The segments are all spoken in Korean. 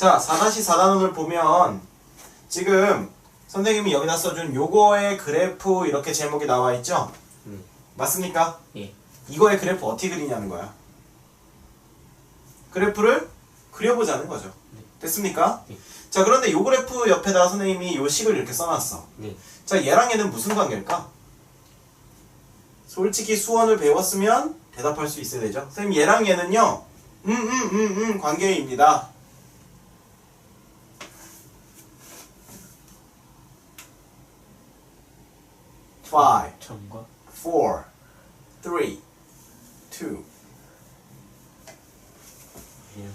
자, 4-4단원을 보면 지금 선생님이 여기다 써준 요거의 그래프 이렇게 제목이 나와 있죠? 네. 맞습니까? 예. 이거의 그래프 어떻게 그리냐는 거야. 그래프를 그려보자는 거죠. 됐습니까? 네. 자, 그런데 요 그래프 옆에다가 선생님이 요 식을 이렇게 써놨어. 네. 자, 얘랑 얘는 무슨 관계일까? 솔직히 수원을 배웠으면 대답할 수 있어야 되죠. 선생님, 얘랑 얘는요, 음, 음, 음, 음, 관계입니다. Five, 전과 four, three, two. 예.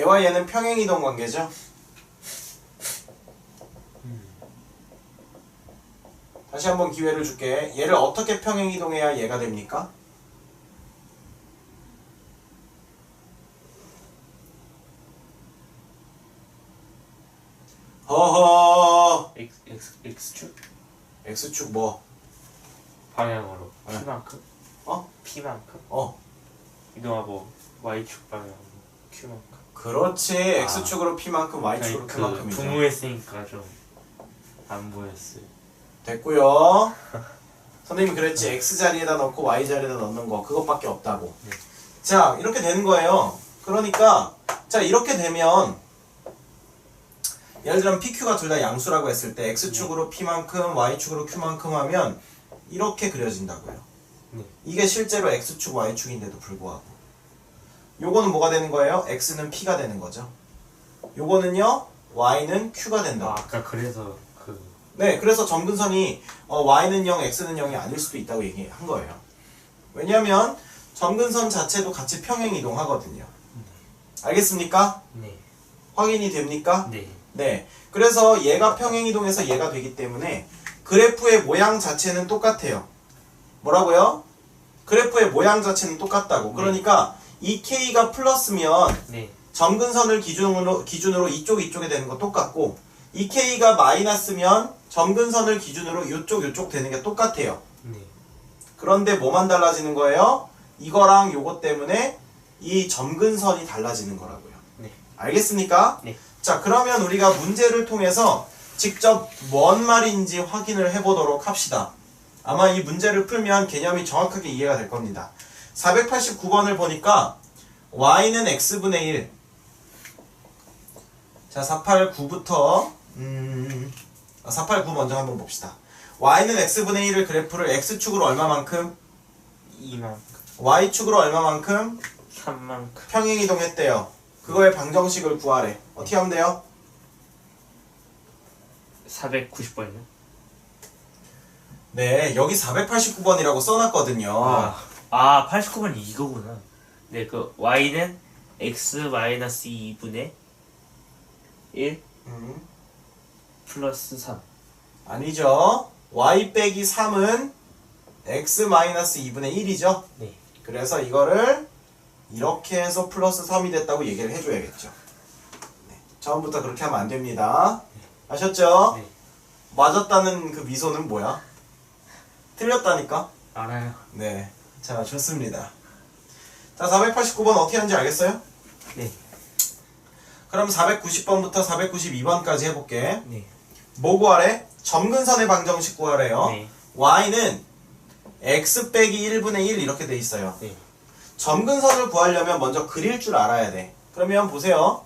얘와 얘는 평행이동 관계죠. 다시 한번 기회를 줄게. 얘를 어떻게 평행이동해야 얘가 됩니까? 허허. X X축 x축 뭐? 방향으로 네. P만큼 어? P만큼 어. 이동하고 Y축 방향으로 Q만큼 그렇지. x축으로 p만큼 y축으로 아니, 그 q만큼이죠. 분모했으니까 좀안 보였어요 됐고요. 선생님이 그랬지. x 자리에다 넣고 y 자리에다 넣는 거 그것밖에 없다고. 네. 자 이렇게 되는 거예요. 그러니까 자 이렇게 되면 예를 들면 PQ가 둘 다 양수라고 했을 때 x축으로 p만큼 y축으로 q만큼 하면 이렇게 그려진다고요. 네. 이게 실제로 x축 y축인데도 불구하고 요거는 뭐가 되는 거예요? x는 p가 되는 거죠. 요거는요 y는 q가 된다고. 아, 아까 그래서 그 네, 그래서 점근선이 어, y는 0, x는 0이 아닐 수도 있다고 얘기한 거예요. 왜냐하면 점근선 자체도 같이 평행 이동하거든요. 알겠습니까? 네. 확인이 됩니까? 네. 네. 그래서 얘가 평행 이동해서 얘가 되기 때문에 그래프의 모양 자체는 똑같아요. 뭐라고요? 그래프의 모양 자체는 똑같다고. 그러니까 이 k가 플러스면 네. 점근선을 기준으로 기준으로 이쪽 이쪽에 되는 거 똑같고 이 k가 마이너스면 점근선을 기준으로 이쪽 이쪽 되는 게 똑같아요. 네. 그런데 뭐만 달라지는 거예요? 이거랑 요거 때문에 이 점근선이 달라지는 거라고요. 네. 알겠습니까? 네. 자, 그러면 우리가 문제를 통해서 직접 뭔 말인지 확인을 해보도록 합시다. 아마 이 문제를 풀면 개념이 정확하게 이해가 될 겁니다. 489번을 보니까 y는 x분의 1. 자, 489부터 음, 489 먼저 한번 봅시다. y는 x분의 1을 그래프를 x축으로 얼마만큼, 2만큼 y축으로 얼마만큼 3만큼 평행 이동했대요. 그거의 방정식을 구하래. 어떻게 하면 돼요? 490번이요? 네, 여기 489번이라고 써놨거든요. 아, 아 89번 이거구나. 네, 그 y는 x 마이너스 2분의 1 음, 플러스 3. 아니죠. y 빼기 3은 x 마이너스 2분의 1이죠. 네. 그래서 이거를 이렇게 해서 플러스 3이 됐다고 얘기를 해줘야겠죠. 네, 처음부터 그렇게 하면 안 됩니다. 아셨죠? 네. 맞았다는 그 미소는 뭐야? 틀렸다니까? 알아요. 네. 자, 좋습니다. 자, 489번 어떻게 하는지 알겠어요? 네. 그럼 490번부터 492번까지 해볼게. 네. 뭐 구하래? 점근선의 방정식 구하래요. 네. y는 x 빼기 1분의 1 이렇게 돼 있어요. 네. 점근선을 구하려면 먼저 그릴 줄 알아야 돼. 그러면 보세요.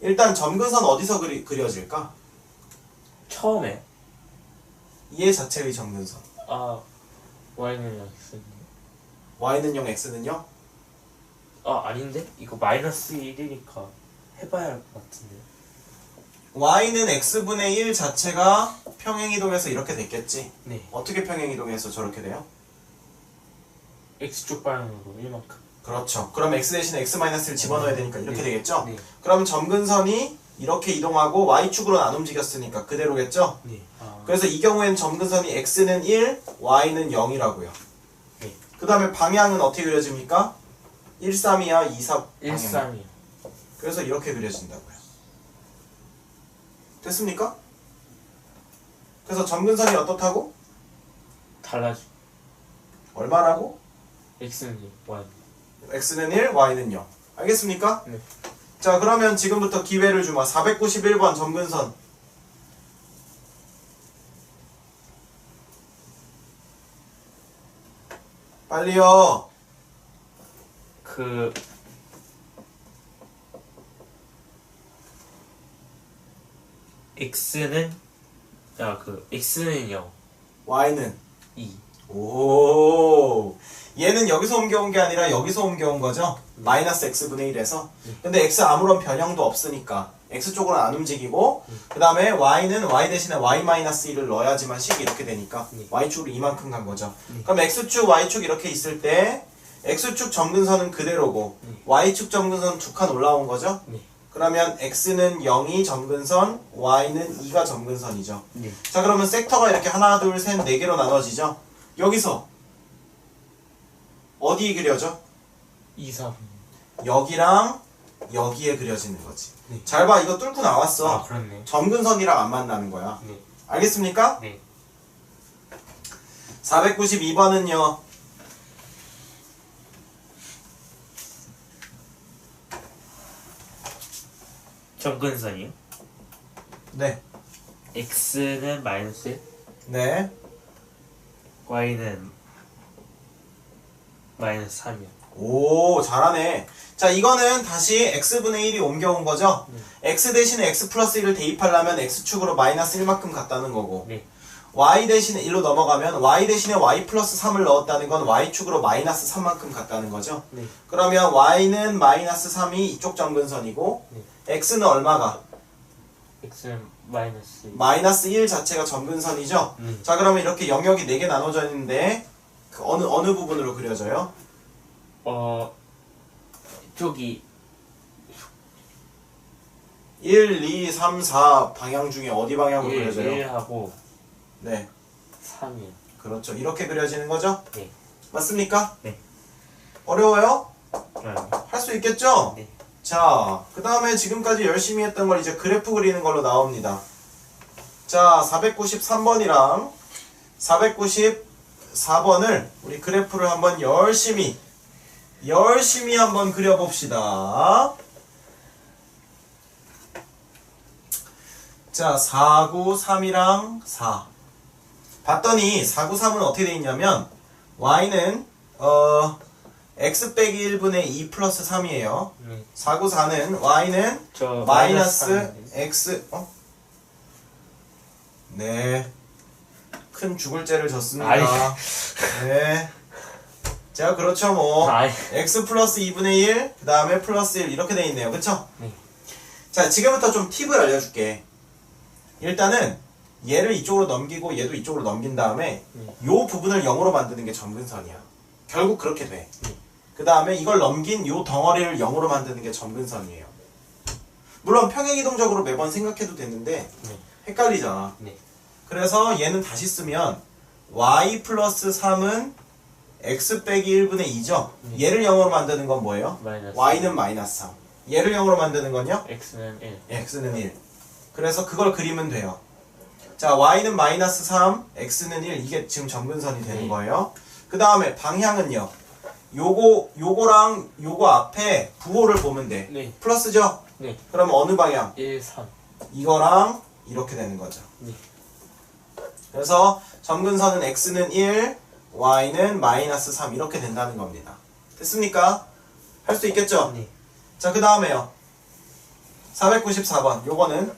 일단 점근선 어디서 그리, 그려질까? 처음에 얘 자체의 점근선. 아 y는 x y는 0, x는요? 아 아닌데 이거 마이너스 1이니까 해봐야 할 것 같은데. y는 x분의 1 자체가 평행이동해서 이렇게 됐겠지. 네. 어떻게 평행이동해서 저렇게 돼요? X축 방향으로 1만큼. 그렇죠. 그럼 x 대신에 x-를 집어넣어야 되니까 이렇게 네. 되겠죠? 네. 그럼 점근선이 이렇게 이동하고 y축으로는 안 움직였으니까 그대로겠죠? 네. 아. 그래서 이 경우엔 점근선이 x는 1, y는 0이라고요. 네. 그 다음에 방향은 어떻게 그려집니까? 1, 3이야, 2, 4 방향. 13이요. 그래서 이렇게 그려진다고요. 됐습니까? 그래서 점근선이 어떻다고? 달라지. 얼마라고? X는 y. x는 1, y는 0. 알겠습니까? 네. 자, 그러면 지금부터 기회를 주마. 491번 점근선. 빨리요. 그 x는 야그 x는 0 y는 2 오. 얘는 여기서 옮겨온 게 아니라 여기서 옮겨온 거죠? 마이너스 x분의 1에서. 근데 x 아무런 변형도 없으니까 x 쪽으로는 안 움직이고 그 다음에 y는 y 대신에 y 마이너스 1을 넣어야지만 식이 이렇게 되니까 네. y축으로 이만큼 간 거죠. 그럼 x축, y축 이렇게 있을 때 x축 점근선은 그대로고 네. y축 점근선 두 칸 올라온 거죠? 네. 그러면 x는 0이 점근선, y는 2가 점근선이죠. 네. 자 그러면 섹터가 이렇게 하나 둘 셋 네 개로 나눠지죠 여기서 어디 그려져? 2 3 여기랑 여기에 그려지는 거지 네. 잘 봐 이거 뚫고 나왔어 아 그렇네 점근선이랑 안 만나는 거야 네. 알겠습니까? 네. 492번은요 점근선이요 네 x는 마이너스 1 네. Y는 마이너스 3이요 오 잘하네 자 이거는 다시 x분의 1이 옮겨온 거죠 네. x 대신에 x 플러스 1을 대입하려면 x축으로 마이너스 1만큼 갔다는 거고 네. y 대신에 1로 넘어가면 y 대신에 y 플러스 3을 넣었다는 건 y축으로 마이너스 3만큼 갔다는 거죠. 네. 그러면 y는 마이너스 3이 이쪽 점근선이고 네. x는 얼마가? x는 마이너스 1 마이너스 1 자체가 점근선이죠. 네. 자 그러면 이렇게 영역이 4개 나눠져 있는데 그 어느 어느 부분으로 그려져요? 어 쪽이 1, 2, 3, 4 방향 중에 어디 방향으로 1, 그려져요? 1하고 네. 3이요 그렇죠. 이렇게 그려지는 거죠? 네. 맞습니까? 네. 어려워요? 아니요 할수 있겠죠? 네. 자, 그 다음에 지금까지 열심히 했던 걸 이제 그래프 그리는 걸로 나옵니다. 자, 493번이랑 494번을 우리 그래프를 한번 열심히, 열심히 한번 그려봅시다. 자, 493이랑 4. 봤더니 493은 어떻게 돼 있냐면, y는, 어, x 빼기 1분의 2 플러스 3이에요. 네. 494는 y는 저 마이너스 삼인데. x 어? 네. 큰 죽을 죄를 졌습니다. 아이. 네. 자, 그렇죠 뭐. 아이. x 플러스 2분의 1, 그 다음에 플러스 1 이렇게 돼 있네요. 그쵸? 네. 자, 지금부터 좀 팁을 알려줄게. 일단은 얘를 이쪽으로 넘기고 얘도 이쪽으로 넘긴 다음에 네. 요 부분을 0으로 만드는 게 점근선이야. 결국 그렇게 돼. 네. 그 다음에 이걸 넘긴 요 덩어리를 0으로 만드는 게 점근선이에요. 물론 평행이동적으로 매번 생각해도 되는데 네. 헷갈리잖아. 네. 그래서 얘는 다시 쓰면 y 플러스 3은 x 빼기 1분의 2죠. 네. 얘를 0으로 만드는 건 뭐예요? 마이너스 y는 마이너스 3. 얘를 0으로 만드는 건요? x는 1 x는 1. 그래서 그걸 그리면 돼요. 자, y는 마이너스 3, x는 1. 이게 지금 점근선이 되는 네. 거예요. 그 다음에 방향은요. 요거, 요거랑 요거 앞에 부호를 보면 돼. 네. 플러스죠? 네. 그럼 어느 방향? 1 3 이거랑 이렇게 되는 거죠. 네. 그래서 점근선은 x는 1, y는 마이너스 3 이렇게 된다는 겁니다. 됐습니까? 할 수 있겠죠? 네. 자, 그 다음에요. 494번. 요거는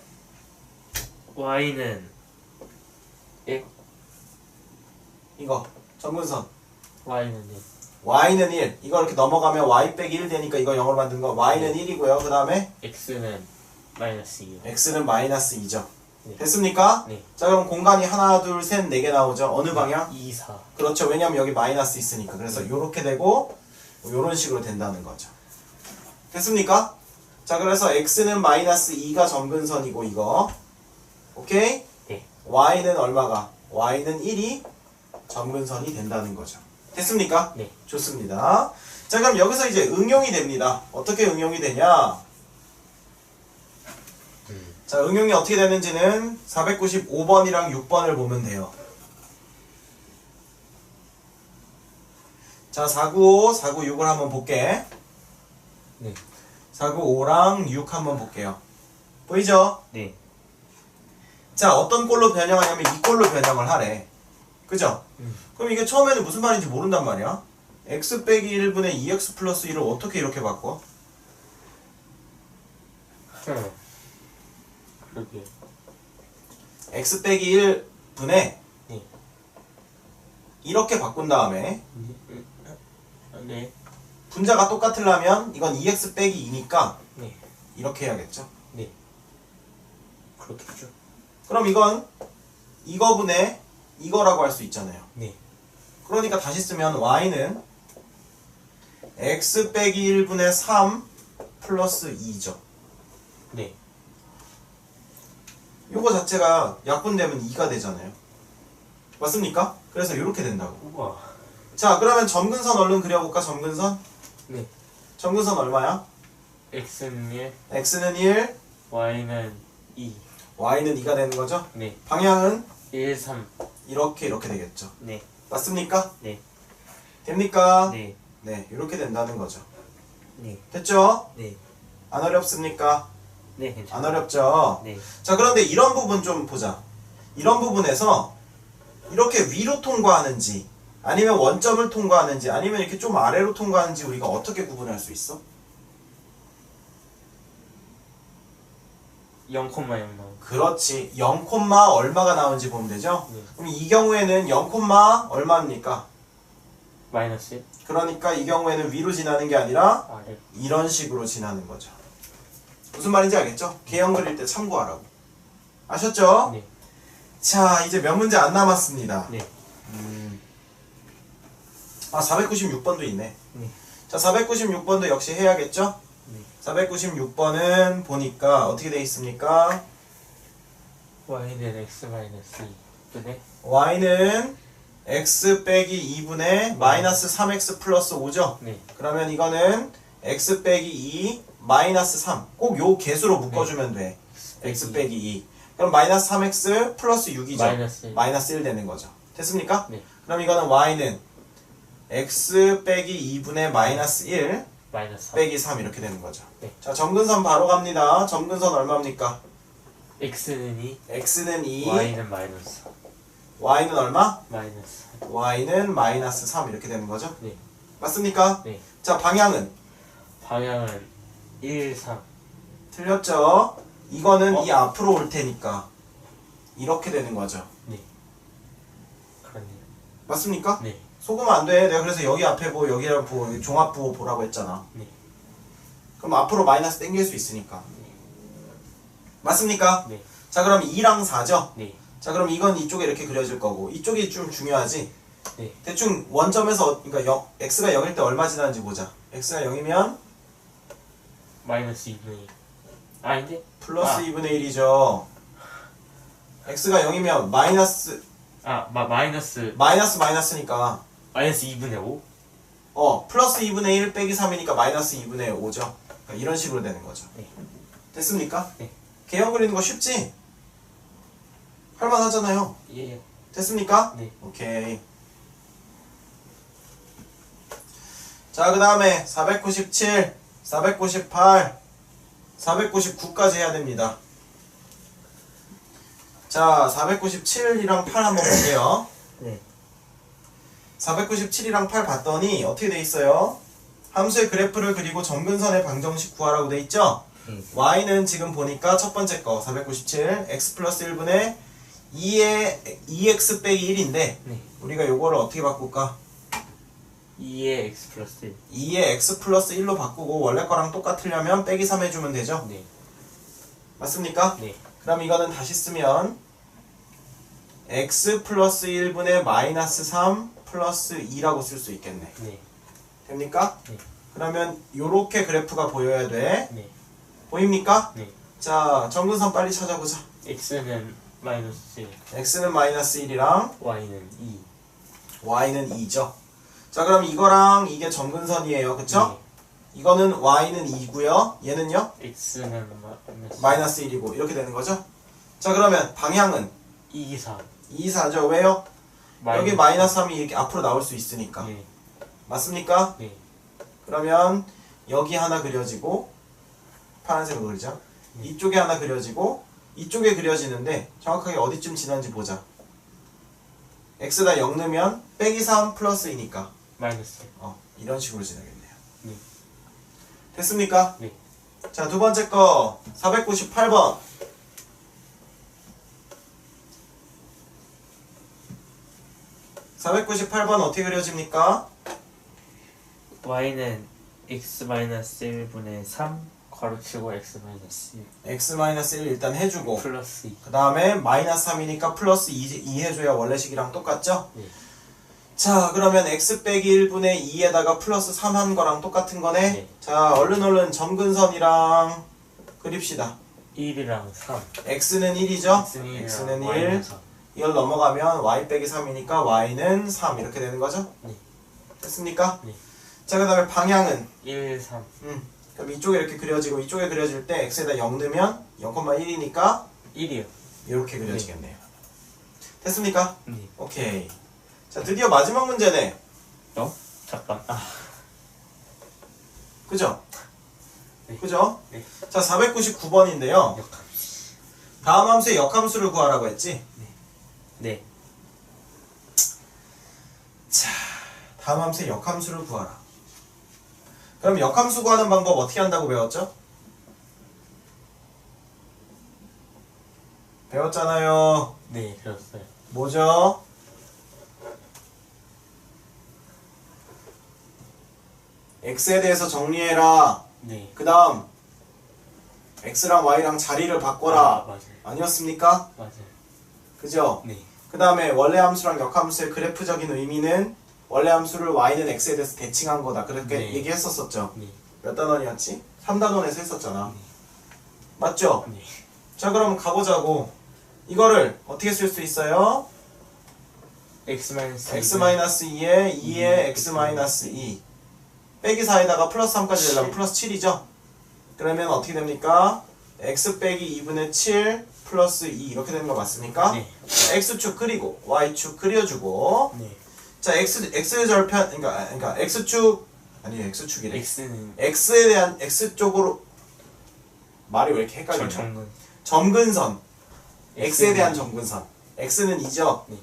y는 1 이거 점근선 y는 1 y는 1 이거 이렇게 넘어가면 y 빼기 1 되니까 이거 0으로 만든 거 y는 1이고요 그 다음에 x는 마이너스 2요 x는 마이너스 2죠 네. 됐습니까? 네. 자 그럼 공간이 하나 둘 셋 네 개 나오죠 어느 방향? 2 4 그렇죠 왜냐면 여기 마이너스 있으니까 그래서 요렇게 되고 요런 식으로 된다는 거죠 됐습니까? 자 그래서 x는 마이너스 2가 점근선이고 이거 오케이? 네. y는 얼마가? y는 1이 점근선이 된다는 거죠 됐습니까? 네. 좋습니다. 자, 그럼 여기서 이제 응용이 됩니다. 어떻게 응용이 되냐? 음. 자, 응용이 어떻게 되는지는 495번이랑 6번을 보면 돼요. 자, 495, 496을 한번 볼게. 네. 495랑 6 한번 볼게요. 보이죠? 네. 자, 어떤 꼴로 변형하냐면 이 꼴로 변형을 하래. 그죠? 음. 그럼 이게 처음에는 무슨 말인지 모른단 말이야. x 빼기 1분의 2x 플러스 1을 어떻게 이렇게 바꿔? 네. 그러게. x 빼기 1분의 네. 이렇게 바꾼 다음에 네. 분자가 똑같으려면 이건 2x 빼기 2니까 네. 이렇게 해야겠죠. 네. 그렇겠죠. 그럼 이건 이거분의 이거라고 할 수 있잖아요. 네. 그러니까 다시 쓰면 y는 x 빼기 1분의 3 플러스 2죠. 네. 요거 자체가 약분되면 2가 되잖아요. 맞습니까? 그래서 이렇게 된다고. 우와. 자, 그러면 점근선 얼른 그려볼까? 점근선? 네. 점근선 얼마야? x는 1, x는 1, y는 2. y는 2가 되는 거죠? 네. 방향은 1, 3. 이렇게 이렇게 되겠죠. 네. 맞습니까? 네. 됩니까? 네. 네, 이렇게 된다는 거죠. 네. 됐죠? 네. 안 어렵습니까? 네, 안 괜찮아요. 어렵죠? 네. 자, 그런데 이런 부분 좀 보자. 이런 부분에서 이렇게 위로 통과하는지, 아니면 원점을 통과하는지, 아니면 이렇게 좀 아래로 통과하는지 우리가 어떻게 구분할 수 있어? 0,0 나오. 그렇지. 0, 얼마가 나오는지 보면 되죠? 네. 그럼 이 경우에는 0, 얼마입니까? 마이너스 1. 그러니까 이 경우에는 위로 지나는 게 아니라 아래. 이런 식으로 지나는 거죠. 무슨 말인지 알겠죠? 개형 그릴 때 참고하라고. 아셨죠? 네. 자, 이제 몇 문제 안 남았습니다. 네. 음. 아, 496번도 있네. 네. 자, 496번도 역시 해야겠죠? 네. 496번은 보니까 어떻게 돼 있습니까? y는 x 마이너스 2. 네. y는 x 빼기 2분의 마이너스 3x 플러스 5죠? 네. 그러면 이거는 x 빼기 2 마이너스 3. 꼭 요 개수로 묶어주면 돼. x 빼기 2. 그럼 마이너스 3x 플러스 6이죠? 마이너스 1. 마이너스 1 되는 거죠. 됐습니까? 네. 그럼 이거는 y는 x 빼기 2분의 마이너스 1 마이너스 3. 빼기 3 이렇게 되는 거죠. 네. 자, 점근선 바로 갑니다. 점근선 얼마입니까? x는 2, x는 2, y는 마이너스 4. y는 얼마? 마이너스 4. y는 마이너스 3 이렇게 되는 거죠. 네. 맞습니까? 네. 자, 방향은 방향은 1, 3. 틀렸죠? 이거는 어? 이 앞으로 올 테니까 이렇게 되는 거죠. 네. 그렇네요. 맞습니까? 네. 속으면 안 돼. 내가 그래서 여기 앞에 보고 여기랑 보고 여기 종합 부호 보라고 했잖아. 네. 그럼 앞으로 마이너스 땡길 수 있으니까. 맞습니까? 네. 자, 그럼 2랑 4죠? 네. 자, 그럼 이건 이쪽에 이렇게 그려질 거고 이쪽이 좀 중요하지. 네. 대충 원점에서 그러니까 0, x가 0일 때 얼마 지나는지 보자. x가 0이면 마이너스 2분의 1. 아닌데? 플러스 아. 2분의 1이죠. x가 0이면 마이너스 아, 마, 마이너스, 마이너스 마이너스니까 마이너스 2분의 5? 어 플러스 2분의 1 빼기 3이니까 마이너스 2분의 5죠. 그러니까 이런 식으로 되는 거죠. 네. 됐습니까? 네. 개형 그리는 거 쉽지? 할만하잖아요. 예. 됐습니까? 네. 오케이. 자, 그 다음에 497, 498, 499까지 해야 됩니다. 자, 497이랑 8 한번 볼게요. 네. 497이랑 8 봤더니 어떻게 돼 있어요? 함수의 그래프를 그리고 점근선의 방정식 구하라고 돼 있죠? 음. y는 지금 보니까 첫 번째 거 497, x 플러스 1분의 2의 2x 빼기 1인데 네. 우리가 요거를 어떻게 바꿀까? 2의 x 플러스 1. 2의 x 플러스 1로 바꾸고 원래 거랑 똑같으려면 빼기 3 해주면 되죠? 네. 맞습니까? 네. 그럼 이거는 다시 쓰면 x 플러스 1분의 마이너스 3 플러스 2라고 쓸 수 있겠네. 네. 됩니까? 네. 그러면 요렇게 그래프가 보여야 돼. 네. 보입니까? 네. 자, 정근선 빨리 찾아보자. x는 마이너스 1. x는 마이너스 1이랑 y는 2. y는 2죠. 자, 그럼 이거랑 이게 점근선이에요. 그쵸? 이거는 y는 2고요. 얘는요? 네. x는 마이너스 마이너스 1이고 이렇게 되는 거죠? 자, 그러면 방향은 2, 4. 2, 4죠. 왜요? 여기 마이너스 3이 이렇게 앞으로 나올 수 있으니까. 네. 맞습니까? 네. 그러면 여기 하나 그려지고 파란색으로 그리죠. 이쪽에 하나 그려지고 이쪽에 그려지는데 정확하게 어디쯤 지난지 보자. x다 0 넣으면 빼기 3 플러스 2니까 마이너스. 어, 이런 식으로 지나겠네요. 네. 됐습니까? 네. 자, 두 번째 거 498번. (498번) 어떻게 그려집니까? y는 x 마이너스 1분의 3 괄호치고 x 마이너스 1 x-1 일단 해주고 플러스 2. 그 다음에 마이너스 3이니까 플러스 2, 2 해줘야 원래식이랑 똑같죠? 네. 자 그러면 x 빼기 1분의 2에다가 플러스 3 한 거랑 똑같은 거네 네. 자 얼른 얼른 점근선이랑 그립시다 1이랑 3. x는 1이죠? x는 1이랑 x는 1 y는 3. 이걸 넘어가면 y 빼기 3이니까 y는 3 이렇게 되는 거죠? 네. 됐습니까? 네. 자 그 다음에 방향은 1, 3. 음, 그럼 이쪽에 이렇게 그려지고 이쪽에 그려질 때 x에다 0 넣으면 0,1이니까 1이요. 이렇게 그려지겠네요 됐습니까? 네. 오케이 자 드디어 마지막 문제네 어? 잠깐. 아, 그죠? 네. 그죠? 네. 자 499번인데요 역함. 다음 함수의 역함수를 구하라고 했지? 네. 다음 함수의 역함수를 구하라 그럼 역함수 구하는 방법 어떻게 한다고 배웠죠? 배웠잖아요 네, 배웠어요. 뭐죠? x에 대해서 정리해라 네. 그 다음 x랑 y랑 자리를 아, 바꿔라 맞아요. 아니었습니까? 맞아요. 그죠? 네. 그 다음에 원래 함수랑 역함수의 그래프적인 의미는 원래 함수를 y는 x에 대해서 대칭한 거다 그렇게 네. 얘기했었었죠 네. 몇 단원이었지? 3단원에서 했었잖아 맞죠? 네. 자 그럼 가보자고 이거를 어떻게 쓸 수 있어요? x 마이너스 x-2에 2에 x-2 빼기 4에다가 플러스 3까지 되려면 플러스 7이죠? 그러면 어떻게 됩니까? x 빼기 2분의 7 플러스 2 이렇게 되는 거 맞습니까? 네. x축 그리고 y축 그려주고 네. 자 x x 절편 그러니까 그러니까 x축 아니 x축이래 x는 x에 대한 x 쪽으로 말이 왜 이렇게 헷갈리냐? 정근. 점근선 x에 대한 점근선 x는 2죠? 네.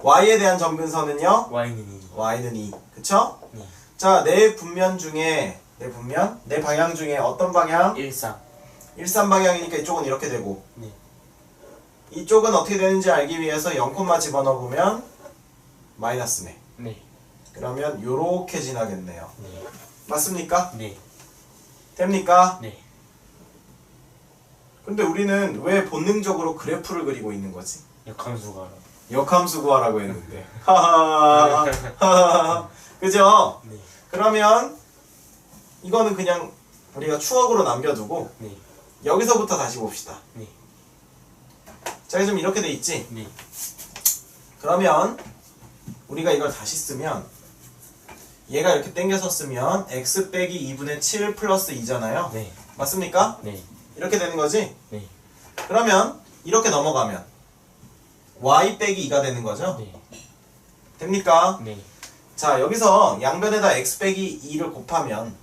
y에 대한 점근선은요? y는 2. y는 2 그쵸? 네. 자, 내 분면 중에 내 분면? 내 방향 중에 어떤 방향? 1, 3. 일산 방향이니까 이쪽은 이렇게 되고 네. 이쪽은 어떻게 되는지 알기 위해서 0콤마 집어넣어 보면 마이너스네 네. 그러면 요렇게 지나겠네요 네. 맞습니까? 네. 됩니까? 네. 근데 우리는 왜 본능적으로 그래프를 그리고 있는 거지? 역함수가 알아. 역함수 구하라고 했는데 하하 하하 그죠? 네. 그러면 이거는 그냥 우리가 추억으로 남겨두고 네. 여기서부터 다시 봅시다 네. 자 지금 이렇게 돼 있지? 네. 그러면 우리가 이걸 다시 쓰면 얘가 이렇게 당겨서 쓰면 x 빼기 2분의 7 플러스 2잖아요 네. 맞습니까? 네. 이렇게 되는 거지? 네. 그러면 이렇게 넘어가면 y 빼기 2가 되는 거죠? 네. 됩니까? 네. 자 여기서 양변에다 x 빼기 2를 곱하면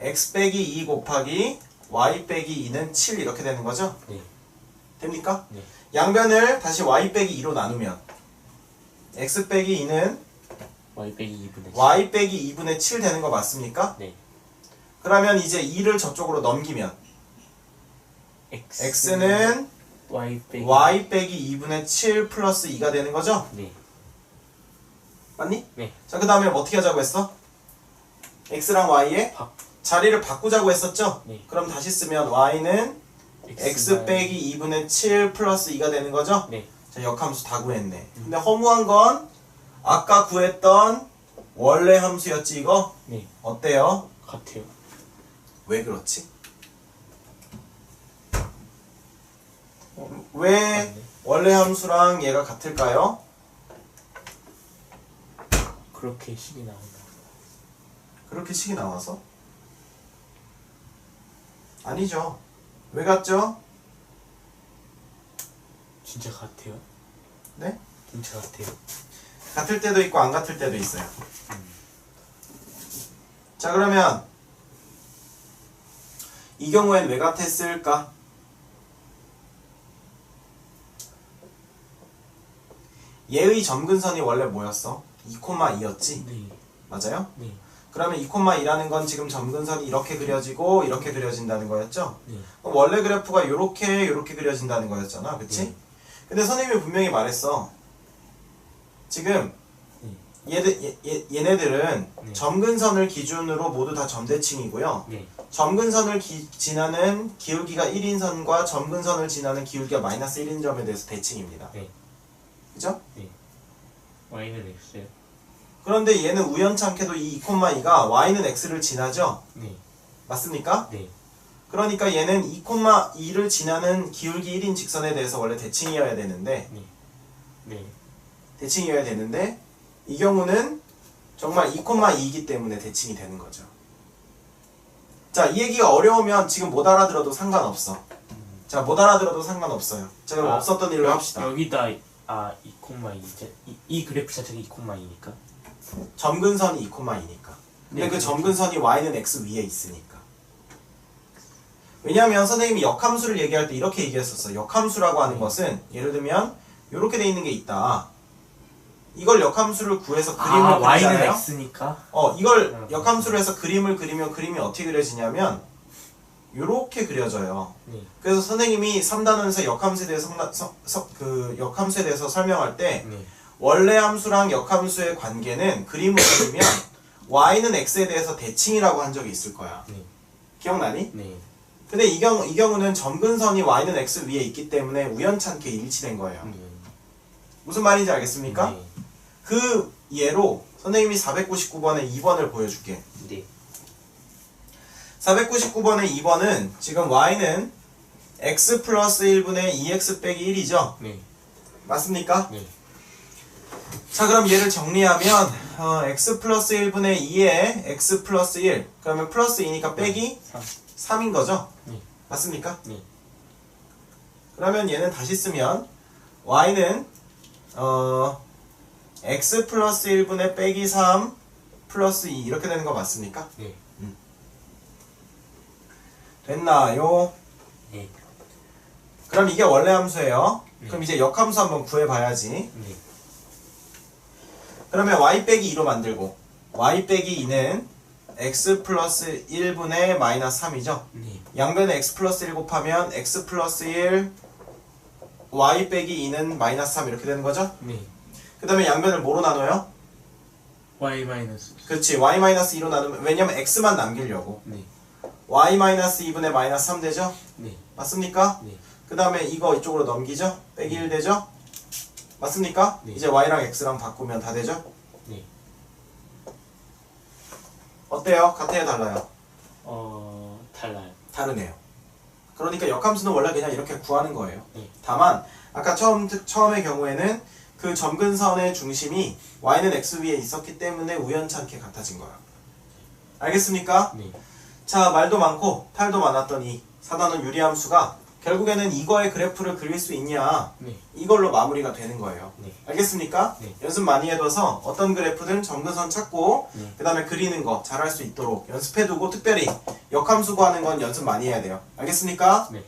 x 빼기 2 곱하기 y 빼기 2는 7 이렇게 되는 거죠? 네. 됩니까? 네. 양변을 다시 y 빼기 2로 나누면 x 빼기 2는 y 빼기 2분의 y 빼기 2분의 7 되는 거 맞습니까? 네. 그러면 이제 2를 저쪽으로 넘기면 x x는 y 빼기 y 빼기 2분의 7 플러스 2가 되는 거죠? 네. 맞니? 네. 자 그 다음에 어떻게 하자고 했어? x랑 y의 바- 자리를 바꾸자고 했었죠? 네. 그럼 다시 쓰면 y는 x 빼기 2분의 7 플러스 2가 되는 거죠? 네. 자, 역함수 다 구했네. 근데 허무한 건 아까 구했던 원래 함수였지 이거? 네. 어때요? 같아요. 왜 그렇지? 왜 맞네. 원래 함수랑 얘가 같을까요? 그렇게 식이 나온다. 그렇게 식이 나와서? 아니죠. 왜 같죠? 진짜 같아요? 네? 진짜 같아요. 같을 때도 있고 안 같을 때도 있어요. 자 그러면 이 경우엔 왜 같았을까? 얘의 점근선이 원래 뭐였어? 2,2였지? 네. 맞아요? 네. 그러면 2,2라는 건 지금 점근선이 이렇게 그려지고 이렇게 그려진다는 거였죠? 네. 그럼 원래 그래프가 이렇게 이렇게 그려진다는 거였잖아, 그치? 네. 근데 선생님이 분명히 말했어. 지금 얘들 얘, 얘, 얘네들은 네. 점근선을 기준으로 모두 다 점대칭이고요. 네. 점근선을 기- 지나는 기울기가 1인 선과 점근선을 지나는 기울기가 마이너스 1인 점에 대해서 대칭입니다. 네. 그죠? Y는 X요? 그런데 얘는 우연찮게도 이 2,2가 y는 x를 지나죠? 네. 맞습니까? 네. 그러니까 얘는 2,2를 지나는 기울기 1인 직선에 대해서 원래 대칭이어야 되는데 네. 대칭이어야 되는데 이 경우는 정말 2,2이기 때문에 대칭이 되는 거죠. 자, 이 얘기가 어려우면 지금 못 알아들어도 상관없어. 자, 못 알아들어도 상관없어요. 자, 그럼 아, 없었던 일로 합시다. 여기다 아 2,2제 이, 이 그래프 자체가 2,2니까. 점근선이 2,2니까. 근데 네, 그. 점근선이 y는 x 위에 있으니까. 왜냐하면 선생님이 역함수를 얘기할 때 이렇게 얘기했었어. 역함수라고 하는 네. 것은 예를 들면 이렇게 돼 있는 게 있다. 이걸 역함수를 구해서 그림을 아 Y는 그리잖아요. X니까. 어, 이걸 음. 역함수로 해서 그림을 그리면 그림이 어떻게 그려지냐면 이렇게 그려져요. 네. 그래서 선생님이 3단원에서 역함수에 대해서 성나- 서- 서- 그 역함수에 대해서 설명할 때 네. 원래 함수랑 역함수의 관계는 그림을 그리면 y는 x에 대해서 대칭이라고 한 적이 있을 거야. 네. 기억나니? 네. 근데 이 경우 이 경우는 점근선이 y는 x 위에 있기 때문에 우연찮게 일치된 거예요. 네. 무슨 말인지 알겠습니까? 네. 그 예로 선생님이 499번에 2번을 보여줄게. 네. 499번의 2번은 지금 y는 x 플러스 1분의 2x 빼기 1이죠? 네. 맞습니까? 네. 자 그럼 얘를 정리하면 어, x 플러스 1분의 2에 x 플러스 1 그러면 플러스 2니까 빼기 3. 3인 거죠? 네. 맞습니까? 네. 그러면 얘는 다시 쓰면 y는 어, x 플러스 1분의 빼기 3 플러스 2 이렇게 되는 거 맞습니까? 네. 됐나요? 네. 그럼 이게 원래 함수예요. 네. 그럼 이제 역함수 한번 구해봐야지. 네. 그러면 y 빼기 2로 만들고 y 빼기 2는 x 플러스 1분의 마이너스 3이죠. 네. 양변에 x 플러스 1 곱하면 x 플러스 1 y 빼기 2는 마이너스 3 이렇게 되는 거죠. 네. 그 다음에 양변을 뭐로 나눠요? Y 마이너스. 그렇지 y 마이너스 2로 나누면 왜냐면 x만 남기려고 네. y 마이너스 2분의 마이너스 3 되죠? 네. 맞습니까? 네. 그 다음에 이거 이쪽으로 넘기죠? 빼기 1 되죠? 맞습니까? 네. 이제 y랑 x랑 바꾸면 다 되죠? 네. 어때요? 같아요? 달라요? 어 달라요. 다르네요. 그러니까 역함수는 원래 그냥 이렇게 구하는 거예요. 네. 다만 아까 처음 처음의 경우에는 그 점근선의 중심이 y는 x 위에 있었기 때문에 우연찮게 같아진 거야. 알겠습니까? 네. 자 말도 많고 탈도 많았던 이 사단원 유리함수가 결국에는 이거의 그래프를 그릴 수 있냐 네. 이걸로 마무리가 되는 거예요. 네. 알겠습니까? 네. 연습 많이 해둬서 어떤 그래프든 점근선 찾고 네. 그 다음에 그리는 거 잘할 수 있도록 연습해두고 특별히 역함수 구하는 건 연습 많이 해야 돼요. 알겠습니까? 네.